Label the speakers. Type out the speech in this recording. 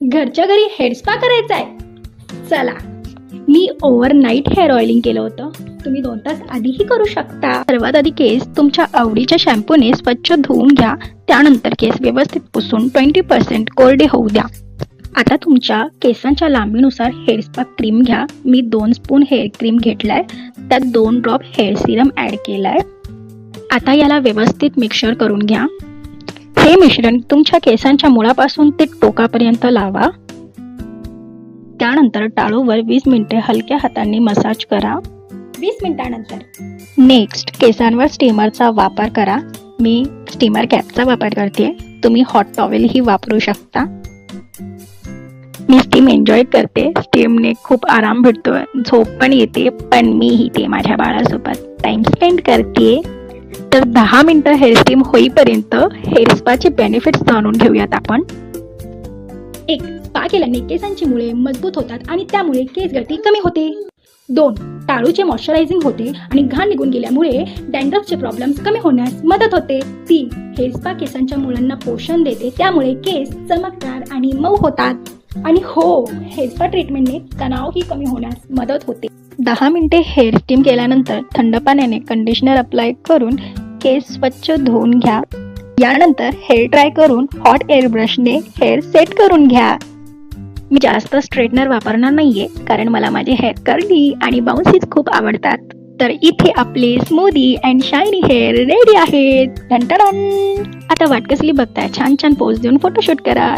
Speaker 1: घरच्या घरी hair spa करायचा आहे चला मी ओव्हरनाईट हेअर ऑइलिंग केलं होतं. तुम्ही दोन तास आधीही करू शकता. सर्वात आधी केस तुमच्या आवडीच्या शॅम्पूने स्वच्छ धुवून घ्या. त्यानंतर केस व्यवस्थित पुसून ट्वेंटी पर्सेंट कोरडे होऊ द्या. आता तुमच्या केसांच्या लांबीनुसार हेअर स्पा क्रीम घ्या. मी दोन स्पून हेअर क्रीम घेतलाय. त्यात दोन ड्रॉप हेअर सिरम ॲड केलाय. आता याला व्यवस्थित मिक्सर करून घ्या. हे मिश्रण तुमच्या केसांच्या मुळापासून ते टोकापर्यंत लावा. त्यानंतर टाळूवर वीस मिनिटे हलक्या हातांनी मसाज करा. वीस मिनिटानंतर. नेक्स्ट केसांवर स्टीमरचा वापर करा. मी स्टीमर कॅपचा वापर करते. तुम्ही हॉट टॉवेलही वापरू शकता. मी स्टीम एन्जॉय करते. स्टीमने खूप आराम भेटतो झोप पण येते पण मी इथे माझ्या बाळासोबत टाइम स्पेंड करते तर दहा मिनिटं हेअर स्टीम होईपर्यंत हेअर स्पाचे बेनिफिट्स जाणून घेऊयात आपण. एक स्पा केल्याने केसांची मुळे मजबूत होतात आणि त्यामुळे केस गळती कमी होते. दोन टाळूचे मॉइश्चरायझिंग होते आणि घाण निघून गेल्यामुळे डॅन्ड्रफचे प्रॉब्लेम्स कमी होण्यास मदत होते. तीन हेअर स्पा केसांच्या मुलांना पोषण देते त्यामुळे केस चमकदार आणि मऊ होतात. आणि हो हेअर स्पा ट्रीटमेंटने तणावही कमी होण्यास मदत होते. दहा मिनिटे हेअर स्टीम केल्यानंतर थंड पाण्याने कंडिशनर अप्लाय करून केस स्वच्छ धुवून घ्या. यानंतर हेअर ड्राय करून हॉट एअर ब्रशने हेअर सेट करून घ्या. मी जास्त स्ट्रेटनर वापरणार नाहीये कारण मला माझे हेअर कर्ली आणि बाउन्सीज खूप आवडतात. तर इथे आपले smoothie and shiny hair ready आहेत. आता वाट कसली बघताय छान छान पोज देऊन फोटोशूट करा.